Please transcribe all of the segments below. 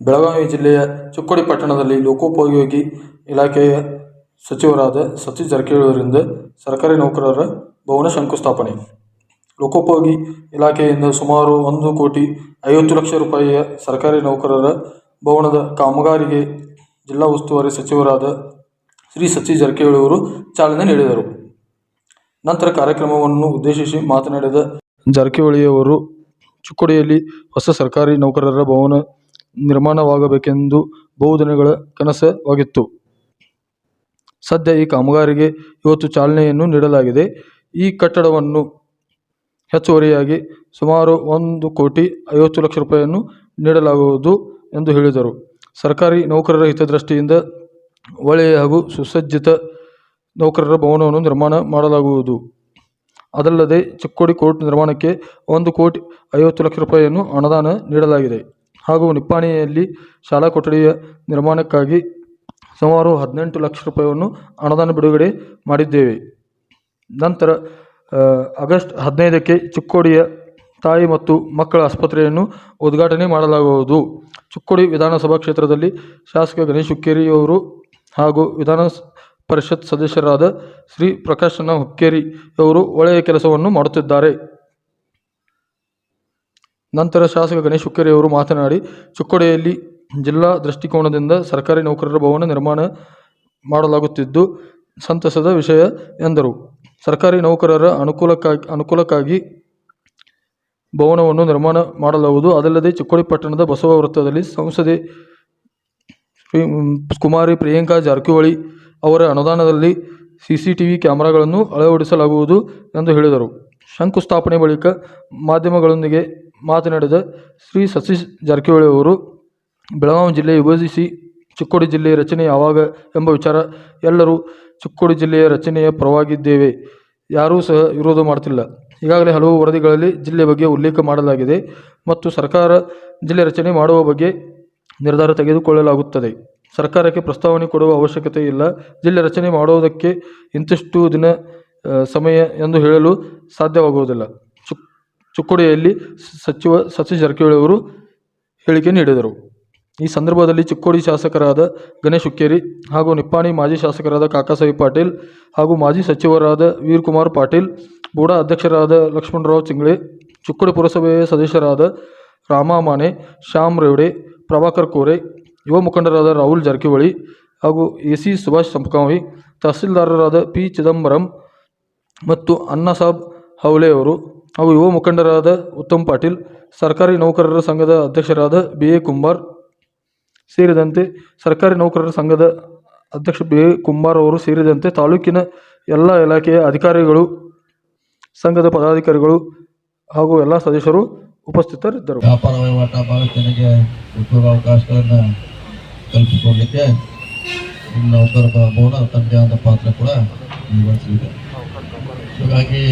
ಬೆಳಗಾವಿ ಜಿಲ್ಲೆಯ ಚಿಕ್ಕೋಡಿ ಪಟ್ಟಣದಲ್ಲಿ ಲೋಕೋಪಯೋಗಿ ಇಲಾಖೆಯ ಸಚಿವರಾದ ಸತೀಶ್ ಜಾರಕಿಹೊಳಿಯವರಿಂದ ಸರ್ಕಾರಿ ನೌಕರರ ಭವನ ಶಂಕುಸ್ಥಾಪನೆ. ಲೋಕೋಪಯೋಗಿ ಇಲಾಖೆಯಿಂದ ಸುಮಾರು ಒಂದು ಕೋಟಿ ಐವತ್ತು ಲಕ್ಷ ರೂಪಾಯಿಯ ಸರ್ಕಾರಿ ನೌಕರರ ಭವನದ ಕಾಮಗಾರಿಗೆ ಜಿಲ್ಲಾ ಉಸ್ತುವಾರಿ ಸಚಿವರಾದ ಶ್ರೀ ಸತೀಶ್ ಜಾರಕಿಹೊಳಿ ಅವರು ಚಾಲನೆ ನೀಡಿದರು. ನಂತರ ಕಾರ್ಯಕ್ರಮವನ್ನು ಉದ್ದೇಶಿಸಿ ಮಾತನಾಡಿದ ಜಾರಕಿಹೊಳಿಯವರು, ಚಿಕ್ಕೋಡಿಯಲ್ಲಿ ಹೊಸ ಸರ್ಕಾರಿ ನೌಕರರ ಭವನ ನಿರ್ಮಾಣವಾಗಬೇಕೆಂದು ಬಹುದಿನಗಳ ಕನಸವಾಗಿತ್ತು. ಸದ್ಯ ಈ ಕಾಮಗಾರಿಗೆ ಇವತ್ತು ಚಾಲನೆಯನ್ನು ನೀಡಲಾಗಿದೆ. ಈ ಕಟ್ಟಡವನ್ನು ಹೆಚ್ಚುವರಿಯಾಗಿ ಸುಮಾರು ಒಂದು ಕೋಟಿ ಐವತ್ತು ಲಕ್ಷ ರೂಪಾಯಿಯನ್ನು ನೀಡಲಾಗುವುದು ಎಂದು ಹೇಳಿದರು. ಸರ್ಕಾರಿ ನೌಕರರ ಹಿತದೃಷ್ಟಿಯಿಂದ ಒಳ್ಳೆಯ ಹಾಗೂ ಸುಸಜ್ಜಿತ ನೌಕರರ ಭವನವನ್ನು ನಿರ್ಮಾಣ ಮಾಡಲಾಗುವುದು. ಅದಲ್ಲದೆ ಚಿಕ್ಕೋಡಿ ಕೋರ್ಟ್ ನಿರ್ಮಾಣಕ್ಕೆ ಒಂದು ಕೋಟಿ ಐವತ್ತು ಲಕ್ಷ ರೂಪಾಯಿಯನ್ನು ಅನುದಾನ ನೀಡಲಾಗಿದೆ. ಹಾಗೂ ನಿಪ್ಪಾಣಿಯಲ್ಲಿ ಶಾಲಾ ಕೊಠಡಿಯ ನಿರ್ಮಾಣಕ್ಕಾಗಿ ಸುಮಾರು ಹದಿನೆಂಟು ಲಕ್ಷ ರೂಪಾಯಿಯನ್ನು ಅನುದಾನ ಬಿಡುಗಡೆ ಮಾಡಿದ್ದೇವೆ. ನಂತರ ಆಗಸ್ಟ್ ಹದಿನೈದಕ್ಕೆ ಚಿಕ್ಕೋಡಿಯ ತಾಯಿ ಮತ್ತು ಮಕ್ಕಳ ಆಸ್ಪತ್ರೆಯನ್ನು ಉದ್ಘಾಟನೆ ಮಾಡಲಾಗುವುದು. ಚಿಕ್ಕೋಡಿ ವಿಧಾನಸಭಾ ಕ್ಷೇತ್ರದಲ್ಲಿ ಶಾಸಕ ಗಣೇಶ್ ಹುಕ್ಕೇರಿಯವರು ಹಾಗೂ ವಿಧಾನ ಪರಿಷತ್ ಸದಸ್ಯರಾದ ಶ್ರೀ ಪ್ರಕಾಶನ ಹುಕ್ಕೇರಿಯವರು ಒಳ್ಳೆಯ ಕೆಲಸವನ್ನು ಮಾಡುತ್ತಿದ್ದಾರೆ. ನಂತರ ಶಾಸಕ ಗಣೇಶ್ ಹುಕ್ಕೇರಿಯವರು ಮಾತನಾಡಿ, ಚಿಕ್ಕೋಡಿಯಲ್ಲಿ ಜಿಲ್ಲಾ ದೃಷ್ಟಿಕೋನದಿಂದ ಸರ್ಕಾರಿ ನೌಕರರ ಭವನ ನಿರ್ಮಾಣ ಮಾಡಲಾಗುತ್ತಿದ್ದು, ಸಂತಸದ ವಿಷಯ ಎಂದರು. ಸರ್ಕಾರಿ ನೌಕರರ ಅನುಕೂಲಕ್ಕಾಗಿ ಅನುಕೂಲಕ್ಕಾಗಿ ಭವನವನ್ನು ನಿರ್ಮಾಣ ಮಾಡಲಾಗುವುದು. ಅದಲ್ಲದೆ, ಚಿಕ್ಕೋಡಿ ಪಟ್ಟಣದ ಬಸವ ವೃತ್ತದಲ್ಲಿ ಸಂಸದೆ ಕುಮಾರಿ ಪ್ರಿಯಾಂಕಾ ಜಾರಕಿಹೊಳಿ ಅವರ ಅನುದಾನದಲ್ಲಿ ಸಿಸಿಟಿವಿ ಕ್ಯಾಮೆರಾಗಳನ್ನು ಅಳವಡಿಸಲಾಗುವುದು ಎಂದು ಹೇಳಿದರು. ಶಂಕುಸ್ಥಾಪನೆ ಬಳಿಕ ಮಾಧ್ಯಮಗಳೊಂದಿಗೆ ಮಾತನಾಡಿದ ಶ್ರೀ ಸತೀಶ್ ಜಾರಕಿಹೊಳಿ ಅವರು, ಬೆಳಗಾವಿ ಜಿಲ್ಲೆ ವಿಭಜಿಸಿ ಚಿಕ್ಕೋಡಿ ಜಿಲ್ಲೆಯ ರಚನೆ ಯಾವಾಗ ಎಂಬ ವಿಚಾರ ಎಲ್ಲರೂ ಚಿಕ್ಕೋಡಿ ಜಿಲ್ಲೆಯ ರಚನೆಯ ಪರವಾಗಿದ್ದೇವೆ. ಯಾರೂ ಸಹ ವಿರೋಧ ಮಾಡುತ್ತಿಲ್ಲ. ಈಗಾಗಲೇ ಹಲವು ವರದಿಗಳಲ್ಲಿ ಜಿಲ್ಲೆ ಬಗ್ಗೆ ಉಲ್ಲೇಖ ಮಾಡಲಾಗಿದೆ ಮತ್ತು ಸರ್ಕಾರ ಜಿಲ್ಲೆ ರಚನೆ ಮಾಡುವ ಬಗ್ಗೆ ನಿರ್ಧಾರ ತೆಗೆದುಕೊಳ್ಳಲಾಗುತ್ತದೆ. ಸರ್ಕಾರಕ್ಕೆ ಪ್ರಸ್ತಾವನೆ ಕೊಡುವ ಅವಶ್ಯಕತೆ ಇಲ್ಲ. ಜಿಲ್ಲೆ ರಚನೆ ಮಾಡುವುದಕ್ಕೆ ಇಂತಿಷ್ಟು ದಿನ ಸಮಯ ಎಂದು ಹೇಳಲು ಸಾಧ್ಯವಾಗುವುದಿಲ್ಲ. ಚಿಕ್ಕೋಡಿಯಲ್ಲಿ ಸಚಿವ ಸತೀಶ್ ಜಾರಕಿಹೊಳಿ ಅವರು ಹೇಳಿಕೆ ನೀಡಿದರು. ಈ ಸಂದರ್ಭದಲ್ಲಿ ಚಿಕ್ಕೋಡಿ ಶಾಸಕರಾದ ಗಣೇಶ್ ಹುಕ್ಕೇರಿ ಹಾಗೂ ನಿಪ್ಪಾಣಿ ಮಾಜಿ ಶಾಸಕರಾದ ಕಾಕಾಸಾಹಿ ಪಾಟೀಲ್ ಹಾಗೂ ಮಾಜಿ ಸಚಿವರಾದ ವೀರ್ಕುಮಾರ್ ಪಾಟೀಲ್, ಬೂಡಾ ಅಧ್ಯಕ್ಷರಾದ ಲಕ್ಷ್ಮಣರಾವ್ ಚಿಂಗ್ಳೆ, ಚಿಕ್ಕೋಡಿ ಪುರಸಭೆಯ ಸದಸ್ಯರಾದ ರಾಮಾ ಮಾನೆ ಶ್ಯಾಮ್ ರೇವಡೆ ಪ್ರಭಾಕರ್ ಕೋರೆ, ಯುವ ಮುಖಂಡರಾದ ರಾಹುಲ್ ಜಾರಕಿಹೊಳಿ ಹಾಗೂ ಎ ಸಿ ಸುಭಾಷ್ ಸಂಪಕಾವಿ ತಹಸೀಲ್ದಾರರಾದ ಪಿ ಚಿದಂಬರಂ ಮತ್ತು ಅಣ್ಣಾಸಾಬ್ ಹೌಲೆ ಅವರು ಹಾಗೂ ಯುವ ಮುಖಂಡರಾದ ಉತ್ತಮ್ ಪಾಟೀಲ್ ಸರ್ಕಾರಿ ನೌಕರರ ಸಂಘದ ಅಧ್ಯಕ್ಷರಾದ ಬಿ ಎ ಕುಂಬಾರ್ ಸೇರಿದಂತೆ ಸರ್ಕಾರಿ ನೌಕರರ ಸಂಘದ ಅಧ್ಯಕ್ಷ ಬಿ ಎ ಕುಂಬಾರ್ ಅವರು ಸೇರಿದಂತೆ ತಾಲೂಕಿನ ಎಲ್ಲ ಇಲಾಖೆಯ ಅಧಿಕಾರಿಗಳು ಸಂಘದ ಪದಾಧಿಕಾರಿಗಳು ಹಾಗೂ ಎಲ್ಲ ಸದಸ್ಯರು ಉಪಸ್ಥಿತರಿದ್ದರು. ವ್ಯಾಪಾರ ವಹಿವಾಟ ಉದ್ಯೋಗಾವಕಾಶಗಳನ್ನು ಕಲ್ಪಿಸಿಕೊಡಲಿಕ್ಕೆ ನೌಕರ ಭವನ ತನ್ನದೇ ಆದ ಪಾತ್ರ ಕೂಡ ನಿರ್ವಹಿಸಲಿದೆ ಹೀಗಾಗಿ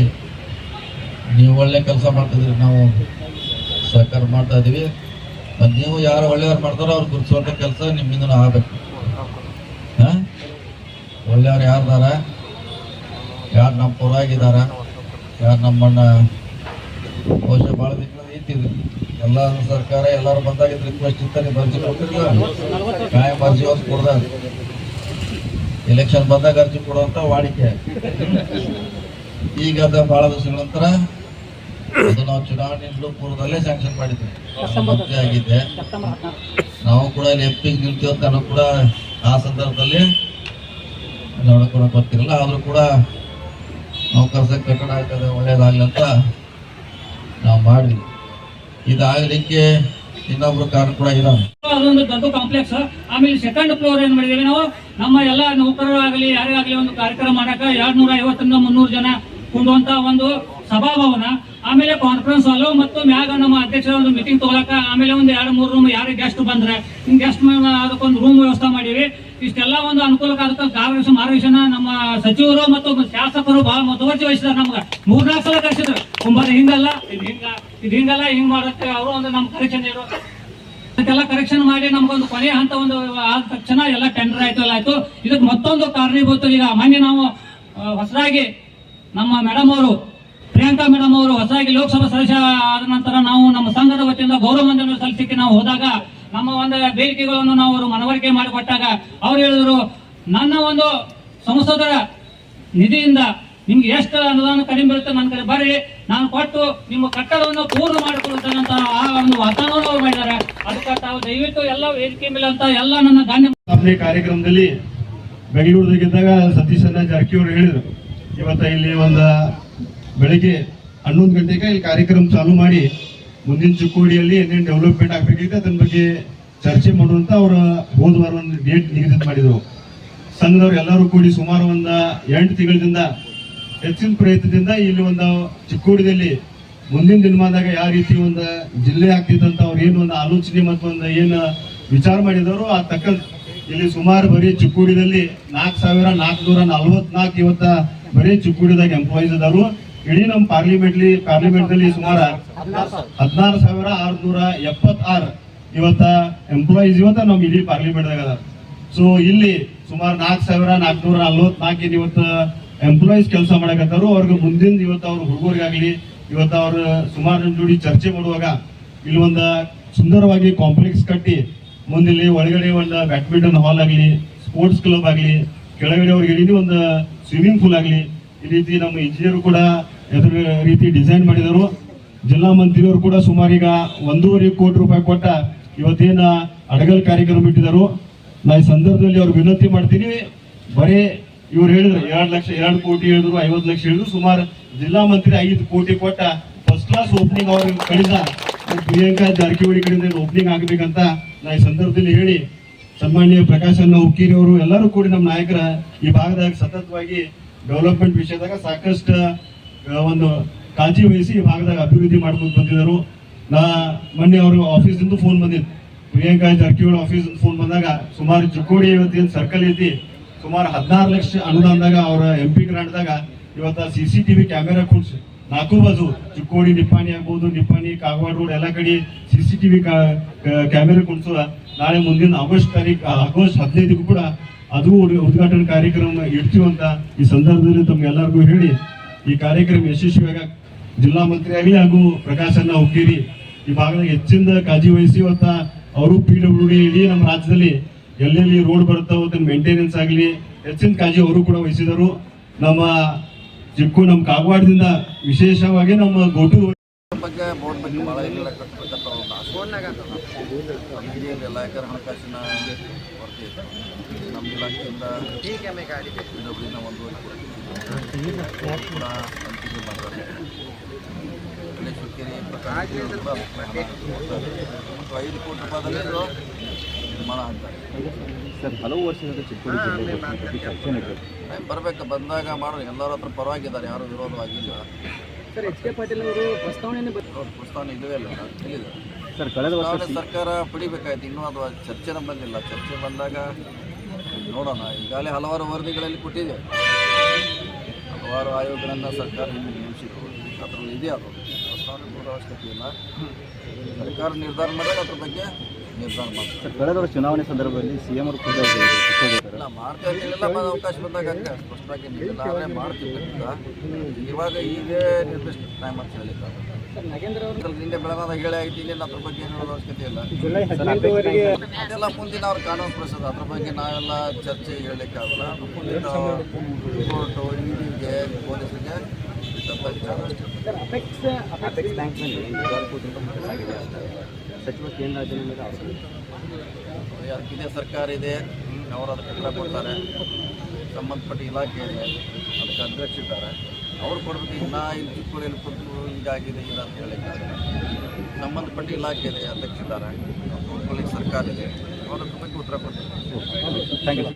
ನೀವು ಒಳ್ಳೆ ಕೆಲಸ ಮಾಡ್ತಿದ್ರಿ ನಾವು ಸಹಕಾರ ಮಾಡ್ತಾ ಇದೀವಿ. ನೀವು ಯಾರು ಒಳ್ಳೆಯವ್ರು ಮಾಡ್ತಾರೋ ಅವ್ರು ಗುರುತಿಸುವಂಥ ಕೆಲಸ ನಿಮ್ಮಿಂದ ಆಗಬೇಕು. ಹಾಂ? ಒಳ್ಳೆಯವ್ರು ಯಾರ್ದಾರ? ಯಾರು ನಮ್ಮ ಪೂರಾಗಿದ್ದಾರೆ ಯಾರು ನಮ್ಮಣ್ಣ? ಬಹುಶಃ ಭಾಳ ದಿನ ಇಟ್ಟಿದ್ರು ಎಲ್ಲ ಸರ್ಕಾರ ಎಲ್ಲರೂ ಬಂದಾಗಿದ್ದು ರಿಕ್ವೆಸ್ಟ್ ಇರ್ತಾರೆ ಅರ್ಜಿ ಕೊಟ್ಟಿಲ್ಲ ಕಾಯಂ ಅರ್ಜಿ ಒಂದು ಕೊಡ್ದ ಎಲೆಕ್ಷನ್ ಬಂದಾಗ ಅರ್ಜಿ ಕೊಡುವಂಥ ವಾಡಿಕೆ. ಈಗ ಅದ ಭಾಳ ದಿವಸಗಳ ನಂತರ ಅದು ನಾವು ಚುನಾವಣೆ ಪೂರ್ವದಲ್ಲೇ ಸ್ಯಾಂಕ್ಷನ್ ಮಾಡಿದ್ವಿ. ಮುಖ್ಯ ಆಗಿದ್ದೆ ನಾವು ಕೂಡ ಇಲ್ಲಿ ಎಂ ಪಿಗೆ ನಿಲ್ತೀವಿ ಅಂತ ನಾನು ಕೂಡ ಆ ಸಂದರ್ಭದಲ್ಲಿ ನೋಡ್ಕೊಳಕ್ ಬರ್ತಿರಲ್ಲ ಆದ್ರೂ ಕೂಡ ನಾವು ಸಂಘ ಕಟ್ಟಡ ಹಾಕೋದು ಒಳ್ಳೇದಾಗ್ಲಿ ಅಂತ ನಾವು ಮಾಡಿದ್ವಿ. ಇದಾಗಲಿಕ್ಕೆ ಇನ್ನೊಬ್ರು ಕಾರಣ ಕೂಡ ಇದಾವೆ ಅದೊಂದು ದೊಡ್ಡ ಕಾಂಪ್ಲೆಕ್ಸ್ ಆಮೇಲೆ ಸೆಕೆಂಡ್ ಫ್ಲೋರ್ ಏನ್ ಮಾಡಿದೀವಿ ನಾವು? ನಮ್ಮ ಎಲ್ಲ ನೌಕರರಾಗಲಿ ಯಾರೇ ಆಗಲಿ ಒಂದು ಕಾರ್ಯಕ್ರಮ ಮಾಡಕ ಎರಡ್ ನೂರ ಐವತ್ತರಿಂದ ಮುನ್ನೂರು ಜನ ಕೂಡುವಂತ ಒಂದು ಸಭಾಭವನ. ಆಮೇಲೆ ಕಾನ್ಫರೆನ್ಸ್ ಹಾಲು ಮತ್ತು ಮ್ಯಾಗ ನಮ್ಮ ಅಧ್ಯಕ್ಷರ ಒಂದು ಮೀಟಿಂಗ್ ತಗೊಳಕ ಆಮೇಲೆ ಒಂದು ಎರಡು ಮೂರು ರೂಮ್ ಯಾರು ಗೆಸ್ಟ್ ಬಂದ್ರೆ. ಗೆಸ್ಟ್ ಅದಕ್ಕೊಂದು ರೂಮ್ ವ್ಯವಸ್ಥೆ ಮಾಡಿವಿ. ಇಷ್ಟೆಲ್ಲ ಒಂದು ಅನುಕೂಲಕ್ಕೆ ಕಾರ್ಯದರ್ಶಿ ಮಾರ್ಗದರ್ಶನ ನಮ್ಮ ಸಚಿವರು ಮತ್ತು ಶಾಸಕರು ಬಹಳ ಮುತುವರ್ಜಿ ವಹಿಸಿದ್ರು ನಮ್ಗೆ. ಮೂರ್ನಾಲ್ಕು ಸಲ ಕರೆಸಿದ್ರು. ಒಂಬತ್ತು ಹಿಂಗಲ್ಲ, ಇದು ಇದು ಹಿಂಗಲ್ಲ, ಹಿಂಗ್ ಮಾಡುತ್ತೆ ಅವರು ಒಂದು ನಮ್ಮ ಕರೆಕ್ಷನ್ ಇರೋ ಅದಕ್ಕೆಲ್ಲ ಕರೆಕ್ಷನ್ ಮಾಡಿ ನಮ್ಗೊಂದು ಕೊನೆಯ ಹಂತ ಒಂದು ಆದ ತಕ್ಷಣ ಎಲ್ಲ ಟೆಂಡರ್ ಆಯ್ತು, ಎಲ್ಲ ಆಯ್ತು. ಇದಕ್ಕೆ ಮತ್ತೊಂದು ಕಾರಣೀಭೂತ ಈಗ ಮೊನ್ನೆ ನಾವು ಹೊಸದಾಗಿ ನಮ್ಮ ಮೇಡಮ್ ಅವರು, ಪ್ರಿಯಾಂಕಾ ಮೇಡಮ್ ಅವರು ಹೊಸದಾಗಿ ಲೋಕಸಭಾ ಸದಸ್ಯ ಆದ ನಂತರ ನಾವು ನಮ್ಮ ಸಂಘದ ವತಿಯಿಂದ ಗೌರವ ವಂದನೆ ಸಲ್ಲಿಸಲಿಕ್ಕೆ ನಾವು ಹೋದಾಗ ನಮ್ಮ ಒಂದು ಬೇಡಿಕೆಗಳನ್ನು ನಾವು ಅವರು ಮನವರಿಕೆ ಮಾಡಿಕೊಟ್ಟಾಗ ಅವ್ರು ಹೇಳಿದ್ರು, ನನ್ನ ಒಂದು ಸಂಸದರ ನಿಧಿಯಿಂದ ನಿಮ್ಗೆ ಎಷ್ಟು ಅನುದಾನ ಕಡಿಮೆ ಬರುತ್ತೆ ನನ್ನ ಕಡೆ ಬರ್ರಿ, ನಾನು ಕೊಟ್ಟು ನಿಮ್ಮ ಕಟ್ಟಡವನ್ನು ಪೂರ್ಣ ಮಾಡಿಕೊಳ್ಳುತ್ತೇನೆ ಆ ಒಂದು ವಾತಾವರಣ ಅವ್ರು ಮಾಡಿದ್ದಾರೆ. ಅದಕ್ಕೆ ತಾವು ದಯವಿಟ್ಟು ಎಲ್ಲ ವೇದಿಕೆ ಮೇಲೆ ಅಂತ ಎಲ್ಲ ನನ್ನ ಧಾನ್ಯ ಕಾರ್ಯಕ್ರಮದಲ್ಲಿ ಬೆಂಗಳೂರದಾಗಿದ್ದಾಗ ಸತೀಶಣ್ಣ ಜಾರಕಿಹೊಳಿ ಹೇಳಿದ್ರು ಇವತ್ತ ಇಲ್ಲಿ ಒಂದು ಬೆಳಿಗ್ಗೆ ಹನ್ನೊಂದು ಗಂಟೆಗೆ ಇಲ್ಲಿ ಕಾರ್ಯಕ್ರಮ ಚಾಲೂ ಮಾಡಿ ಮುಂದಿನ ಚಿಕ್ಕೋಡಿಯಲ್ಲಿ ಏನೇನು ಡೆವಲಪ್ಮೆಂಟ್ ಆಗ್ಬೇಕಿದೆ ಅದನ್ನ ಬಗ್ಗೆ ಚರ್ಚೆ ಮಾಡುವಂತ ಅವರು ಹೋದ ವಾರ ಒಂದು ಡೇಟ್ ನಿಗದಿತ ಮಾಡಿದರು. ಸಂಘದವ್ರು ಎಲ್ಲರೂ ಕೂಡಿ ಸುಮಾರು ಒಂದು ಎಂಟು ತಿಂಗಳಿಂದ ಹೆಚ್ಚಿನ ಪ್ರಯತ್ನದಿಂದ ಇಲ್ಲಿ ಒಂದು ಚಿಕ್ಕೋಡಿದಲ್ಲಿ ಮುಂದಿನ ದಿನಮಾನದಾಗ ಯಾವ ರೀತಿ ಒಂದು ಜಿಲ್ಲೆ ಆಗ್ತಿದ್ದಂತ ಅವ್ರು ಏನು ಒಂದು ಆಲೋಚನೆ ಮತ್ತು ಒಂದು ಏನು ವಿಚಾರ ಮಾಡಿದವರು ಆ ತಕ್ಕ ಇಲ್ಲಿ ಸುಮಾರು ಬರೀ ಚಿಕ್ಕೋಡಿದಲ್ಲಿ ನಾಲ್ಕು ಸಾವಿರ ನಾಲ್ಕುನೂರ ನಲ್ವತ್ನಾಲ್ಕು ಇವತ್ತ ಬರೀ ಚಿಕ್ಕೋಡಿದಾಗ ಎಂಪ್ಲಾಯೀಸ್ ಇದಾರು ಇಡೀ ನಮ್ಮ ಪಾರ್ಲಿಮೆಂಟ್ಲಿ ಪಾರ್ಲಿಮೆಂಟ್ನಲ್ಲಿ ಸುಮಾರು ಹದಿನಾರು ಸಾವಿರ ಆರುನೂರ ಎಪ್ಪತ್ತಾರು ಇವತ್ತ ಎಂಪ್ಲಾಯೀಸ್ ಇವತ್ತ ನಮ್ಮ ಇಡೀ ಪಾರ್ಲಿಮೆಂಟ್ದಾಗ ಅದಾರ. ಸೊ ಇಲ್ಲಿ ಸುಮಾರು ನಾಲ್ಕು ಸಾವಿರ ನಾಲ್ಕುನೂರ ನಲ್ವತ್ನಾಲ್ಕು ಇವತ್ತು ಎಂಪ್ಲಾಯೀಸ್ ಕೆಲಸ ಮಾಡಕತ್ತಾರು. ಅವ್ರಿಗೆ ಮುಂದಿನ ಇವತ್ತು ಅವ್ರ ಹುಡುಗರಿಗಾಗಲಿ, ಇವತ್ತು ಅವ್ರ ಸುಮಾರು ಜೋಡಿ ಚರ್ಚೆ ಮಾಡುವಾಗ ಇಲ್ಲಿ ಒಂದು ಸುಂದರವಾಗಿ ಕಾಂಪ್ಲೆಕ್ಸ್ ಕಟ್ಟಿ ಮುಂದಿಲ್ಲಿ ಒಳಗಡೆ ಒಂದು ಬ್ಯಾಡ್ಮಿಂಟನ್ ಹಾಲ್ ಆಗಲಿ ಸ್ಪೋರ್ಟ್ಸ್ ಕ್ಲಬ್ ಆಗಲಿ, ಕೆಳಗಡೆ ಅವ್ರಿಗೆ ಇಡೀ ಒಂದು ಸ್ವಿಮ್ಮಿಂಗ್ ಪೂಲ್ ಆಗಲಿ, ಈ ರೀತಿ ನಮ್ಮ ಇಂಜಿನಿಯರ್ ಕೂಡ ಎದುರು ರೀತಿ ಡಿಸೈನ್ ಮಾಡಿದರು. ಜಿಲ್ಲಾ ಮಂತ್ರಿಯವರು ಕೂಡ ಸುಮಾರೀಗ ಒಂದೂವರೆ ಕೋಟಿ ರೂಪಾಯಿ ಕೊಟ್ಟ ಇವತ್ತೇನ ಅಡಗಲ್ ಕಾರ್ಯಕ್ರಮ ಇಟ್ಟಿದ್ದಾರೆ. ನಾ ಈ ಸಂದರ್ಭದಲ್ಲಿ ಅವ್ರಿಗೆ ವಿನಂತಿ ಮಾಡ್ತೀನಿ, ಬರೀ ಇವ್ರು ಹೇಳಿದ್ರು, ಎರಡು ಲಕ್ಷ, ಎರಡು ಕೋಟಿ ಹೇಳಿದ್ರು, ಐವತ್ತು ಲಕ್ಷ ಹೇಳಿದ್ರು, ಸುಮಾರು ಜಿಲ್ಲಾ ಮಂತ್ರಿ ಐದು ಕೋಟಿ ಕೊಟ್ಟ ಫಸ್ಟ್ ಕ್ಲಾಸ್ ಓಪನಿಂಗ್ ಅವ್ರಿಗೆ ಕಳಿಸ ಪ್ರಿಯಾಂಕಾ ಜಾರಕಿಹೊಳಿ ಕಡೆಯಿಂದ ಓಪನಿಂಗ್ ಆಗಬೇಕಂತ ನಾ ಈ ಸಂದರ್ಭದಲ್ಲಿ ಹೇಳಿ ಸನ್ಮಾನ್ಯ ಪ್ರಕಾಶ್ ಅಣ್ಣ ಉಕ್ಕೀರಿಯವರು ಎಲ್ಲರೂ ಕೂಡಿ ನಮ್ಮ ನಾಯಕರ ಈ ಭಾಗದಾಗ ಸತತವಾಗಿ ಡೆವಲಪ್ಮೆಂಟ್ ವಿಷಯದಾಗ ಸಾಕಷ್ಟು ಒಂದು ಕಾಳಜಿ ವಹಿಸಿ ಈ ಭಾಗದಾಗ ಅಭಿವೃದ್ಧಿ ಮಾಡ್ಕೊಂಡು ಬಂದಿದ್ದರು. ನಾ ಮೊನ್ನೆ ಅವರು ಆಫೀಸಿಂದ ಫೋನ್ ಬಂದಿತ್ತು. ಪ್ರಿಯಾಂಕಾ ಜಾರಕಿಹೊಳಿ ಆಫೀಸಿಂದ ಫೋನ್ ಬಂದಾಗ ಸುಮಾರು ಚಿಕ್ಕೋಡಿ ಇವತ್ತೇನು ಸರ್ಕಲ್ ಐತಿ. ಸುಮಾರು ಹದಿನಾರು ಲಕ್ಷ ಅನುದಾನದಾಗ ಅವರ ಎಂ ಪಿ ಗ್ರಾಂಟ್ದಾಗ ಇವತ್ತು C C T V camera ಕೂಡಿಸಿ. ನಾಲ್ಕು ಬಾಜು ಚಿಕ್ಕೋಡಿ, ನಿಪ್ಪಾಣಿ ಆಗ್ಬೋದು, ನಿಪ್ಪಾಣಿ, ಕಾಗವಾಡ ರೋಡ್, ಎಲ್ಲ ಕಡೆ C C T V camera ಕುಣಿಸುವ ನಾಳೆ ಮುಂದಿನ ಆಗಸ್ಟ್ ತಾರೀಕು, ಆಗಸ್ಟ್ ಹದಿನೈದಕ್ಕೂ ಕೂಡ ಅದು ಉದ್- ಉದ್ಘಾಟನಾ ಕಾರ್ಯಕ್ರಮ ಇಡ್ತೀವಿ ಅಂತ ಈ ಸಂದರ್ಭದಲ್ಲಿ ತಮ್ಗೆಲ್ಲರಿಗೂ ಹೇಳಿ ಈ ಕಾರ್ಯಕ್ರಮ ಯಶಸ್ವಿಯಾಗ ಜಿಲ್ಲಾ ಮಂತ್ರಿ ಆಗಲಿ ಹಾಗೂ ಪ್ರಕಾಶ್ ಅಣ್ಣ ಹುಕ್ಕೇರಿ ಈ ಭಾಗದ ಹೆಚ್ಚಿನ ಕಾಳಜಿ ವಹಿಸಿ ಅಂತ ಅವರು ಪಿ ಡಬ್ಲ್ಯೂ ಇಡೀ ನಮ್ಮ ರಾಜ್ಯದಲ್ಲಿ ಎಲ್ಲೆಲ್ಲಿ ರೋಡ್ ಬರುತ್ತಾವೋ ಅದನ್ನ ಮೇಂಟೆನೆನ್ಸ್ ಆಗಲಿ ಹೆಚ್ಚಿನ ಕಾಳಜಿ ಅವರು ಕೂಡ ವಹಿಸಿದರು. ನಮ್ಮ ಚಿಕ್ಕು ನಮ್ಮ ಕಾಗವಾಡದಿಂದ ವಿಶೇಷವಾಗಿ ನಮ್ಮ ಗೋಟು ಬಗ್ಗೆ ಬೋರ್ಡ್ ಬಗ್ಗೆ ಎಲ್ಲ ಯಾಕಂದ್ರೆ ಹಣಕಾಸಿನ ಕೊರತೆ ಇದೆ ನಮ್ಮ ಇಲಾಖೆಯಿಂದ ಇನ್ನೊಬ್ಬರಿಂದ ಒಂದೂವರೆ ಕೂಡ ಐದು ಕೋಟಿ ರೂಪಾಯಿದಲ್ಲಿ ನಿರ್ಮಾಣ ಆಗ್ತಾರೆ ಸರ್ ಹಲವು ವರ್ಷದಿಂದ ಚಿಕ್ಕೋಡಿ ಜಿಲ್ಲೆ ಬರಬೇಕು ಬಂದಾಗ ಮಾಡೋರು. ಎಲ್ಲರ ಹತ್ರ ಪರವಾಗಿದ್ದಾರೆ ಯಾರು ವಿರೋಧವಾಗಿಲ್ಲ. ಸರ್ ಎಚ್ ಕೆ ಪಾಟೀಲ್ ಅವರು ಪ್ರಸ್ತಾವನೆ ಪ್ರಸ್ತಾವನೆ ಇಲ್ಲವೇ ಅಲ್ಲ ಎಲ್ಲಿದೆ ಸರ್ ಕಳೆದ ವರ್ಷ ಸರ್ಕಾರ ಪಡಿಬೇಕಾಯ್ತು. ಇನ್ನೂ ಅದು ಚರ್ಚೆನ ಬಂದಿಲ್ಲ. ಚರ್ಚೆ ಬಂದಾಗ ನೋಡೋಣ. ಈಗಾಗಲೇ ಹಲವಾರು ವರದಿಗಳಲ್ಲಿ ಕೊಟ್ಟಿದೆ. ಹಲವಾರು ಆಯೋಗಗಳನ್ನು ಸರ್ಕಾರ ಹಿಂದೆ ನೇಮಿಸಿದ್ರು ಅದರಲ್ಲಿ ಇದೆ ಅದು. ಪ್ರಸ್ತಾವನೆ ಕೊಡೋ ಅವಶ್ಯಕತೆ ಇಲ್ಲ. ಸರ್ಕಾರ ನಿರ್ಧಾರ ಮಾಡಿದ್ರೆ ಅದ್ರ ಬಗ್ಗೆ ನಿರ್ಧಾರ ಮಾಡ್ತಾರೆ. ಸರ್ ಕಳೆದ ವರ್ಷ ಚುನಾವಣೆ ಸಂದರ್ಭದಲ್ಲಿ ಸಿ ಎಂ ಅವರು ಕೂಡ. ಇಲ್ಲ ಮಾಡ್ತಾ ಇರ್ಲಿಲ್ಲ. ಅವಕಾಶ ಬಂದಾಗ ಹಂಗೆ ಸ್ಪಷ್ಟವಾಗಿ ನೀಡಿಲ್ಲ ಆದರೆ ಇವಾಗ ಈಗ ನಿರ್ದಿಷ್ಟ ಟೈಮ್ ಅಂತ ಹೇಳಿದ್ದಾರೆ. ನಿನ್ನೆ ಹೇಳಿ ಅದ್ರ ಬಗ್ಗೆ ಏನು ಹೇಳೋದು ಅವಶ್ಯಕತೆ ಇಲ್ಲ. ಅದೆಲ್ಲ ಮುಂದಿನ ಅವ್ರ ಕಾನೂನು ಪ್ರಸಾದ ಅದ್ರ ಬಗ್ಗೆ ನಾವೆಲ್ಲ ಚರ್ಚೆ ಹೇಳಲಿಕ್ಕೆ ಆಗಲ್ಲ. ಮುಂದಿನ ಕೋರ್ಟು ಇಡಿಗೆ ಪೊಲೀಸರಿಗೆ ಅಪೆಕ್ಸ್ ಬ್ಯಾಂಕ್ನಲ್ಲಿ ಸಚಿವ. ಅದಕ್ಕಿದೆ ಸರ್ಕಾರ ಇದೆ ಅವರು ಅದಕ್ಕೆ ಕೊಡ್ತಾರೆ. ಸಂಬಂಧಪಟ್ಟ ಇಲಾಖೆ ಇದೆ ಅದಕ್ಕೆ ಅಧ್ಯಕ್ಷ ಇದ್ದಾರೆ. ಅವ್ರು ಕೊಡ್ಬೇಕು ಈಗ ನಾ ಇಲ್ಲಿ ಚಿಕ್ಕೂರಲ್ಲಿ ಕೊಟ್ಟು ಹೀಗಾಗಿದೆ ಇಲ್ಲ ಅಂತ ಹೇಳಿಕ್ಕೆ ಸಂಬಂಧಪಟ್ಟ ಇಲಾಖೆ ಇದೆ ಅಧ್ಯಕ್ಷ ಇದ್ದಾರೆ. ಸರ್ಕಾರ ಇದೆ ಅವ್ರ ಬಗ್ಗೆ ಉತ್ತರ ಕೊಡ್ತೀನಿ ಥ್ಯಾಂಕ್ ಯು.